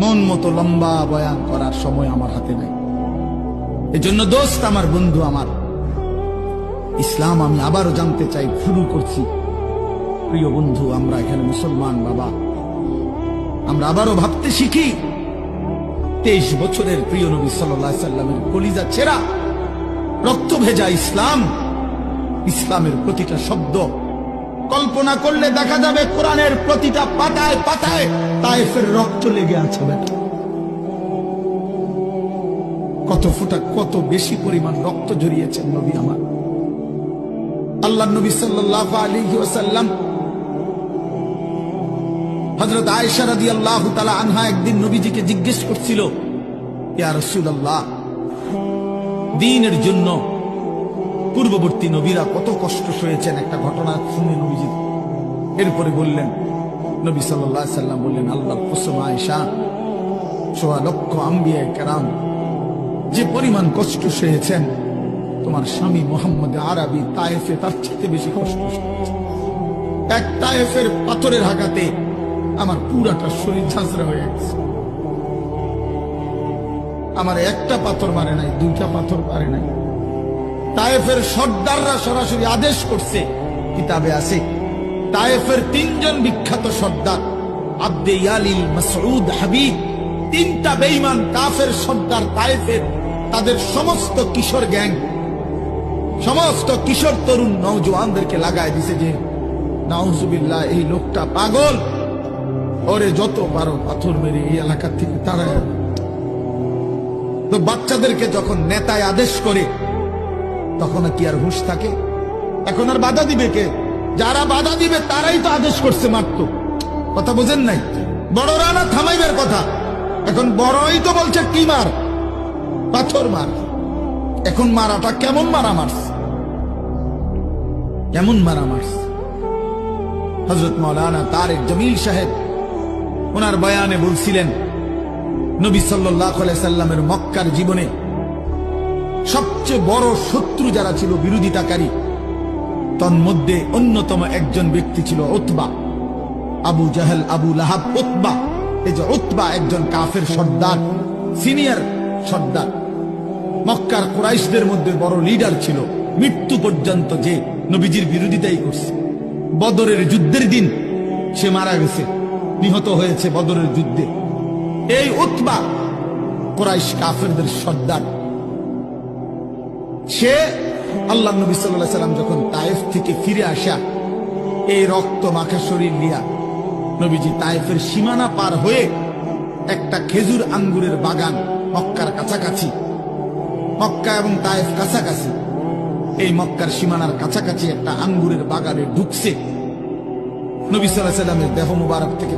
মন মতো লম্বা বয়ান করার সময় আমার হাতে নাই। এজন্য দোস্ত আমার বন্ধু আমার। ইসলাম, আমি আবারও জানতে চাই, শুরু করছি। প্রিয় বন্ধু, আমরা এখানে মুসলমান বাবা। আমরা আবারও ভাবতে শিখি, তেইশ বছরের প্রিয় নবী সাল্লামের কলিজা ছেঁড়া রক্ত ভেজা ইসলাম, ইসলামের প্রতিটা শব্দ কল্পনা করলে দেখা যাবে কোরআনের প্রতিটা পাতায় পাতায় তাইফের রক্ত লেগে আছে বেটা। কত ফুটা, কত বেশি পরিমাণ রক্ত জড়িয়েছেন নবী আমার। আল্লাহ নবী সাল্লাহ আলী ওসাল্লাম হজরত আয়েশা রাদি আল্লাহ তালা আনহা একদিন নবীজিকে জিজ্ঞেস করছিল রসুল আল্লাহ দিনের জন্য পূর্ববর্তী নবীরা কত কষ্ট সয়েছেন একটা ঘটনা শুনে নবীজি এরপরে বললেন, নবী সাল্লাহ সাল্লাম বললেন, আল্লাহ আয়েশা, সোয়া লক্ষ আম্বিয়া কেরাম, যে পরিমাণ কষ্ট সয়েছেন, তোমার স্বামী মোহাম্মদ আরবি তায়েফে তার চেয়ে বেশি কষ্ট এক তায়েফের পাথরের হাগাতে আমার পুরাটা শরীর ঝাঁঝরা হয়ে গেছে। আমার একটা পাথর মারে নাই, দুইটা পাথর মারে নাই। তায়েফের সর্দাররা সরাসরি আদেশ করছে, কিতাবে আছে, তায়েফের তিনজন বিখ্যাত সর্দার, আব্দে ইয়ালিল মাসউদ হাবিব। তিনটা বেঈমান কাফের সর্দার তায়েফের, তাদের সমস্ত কিশোর গ্যাং, সমস্ত কিশোর তরুণ নৌজওয়ানদেরকে লাগায় দিছে যে, নাউজুবিল্লাহ, এই লোকটা পাগল। ওরে যত পারো পাথর মেরে এই এলাকা থেকে তারা তো বাচ্চাদেরকে যখন নেতায় আদেশ করে তখন কি আর হুশ থাকে? এখন আর বাধা দিবে কে? যারা বাধা দিবে, তারাই তো আদেশ করছে মারত কথা বোঝেন নাই? বড়রা না থামাইবের কথা। এখন বড়ই তো বলছে, কি মার? পাথর মার। এখন মারাটা কেমন মারা মারছে? কেমন মারা মারছে? হজরত মৌলানা তারেক জমিল সাহেব ওনার বয়ানে বলছিলেন, নবী সাল্লাহ সাল্লামের মক্কার জীবনে সবচেয়ে বড় শত্রু যারা ছিল বিরোধিতাকারী, তন্মধ্যে অন্যতম একজন ব্যক্তি ছিল ওতবা আবু জাহেল, আবু লাহাব ওতবা এই যে ওতবা একজন কাফের সর্দার, সিনিয়র সর্দার। মক্কার কুরাইশদের মধ্যে বড় লিডার ছিল। মৃত্যু পর্যন্ত যে নবীজির বিরোধিতাই করছে। বদরের যুদ্ধের দিন সে মারা গেছে। নিহত হয়েছে বদরের যুদ্ধে। এই উতবা কোরাইশ কাফেরদের সর্দার। সে আল্লাহ নবী সাল্লাহ সাল্লাম যখন তায়েফ থেকে ফিরে আসা, এই রক্ত মাখা শরীর নিয়া নবীজি তায়েফের সীমানা পার হয়ে একটা খেজুর আঙ্গুরের বাগান মক্কার কাছাকাছি, মক্কা এবং তায়েফ কাছাকাছি, এই মক্কার সীমানার কাছাকাছি একটা আঙ্গুরের বাগানে ঢুকছে। নবী সাল্লাহ সাল্লামের দেহ মুবারক থেকে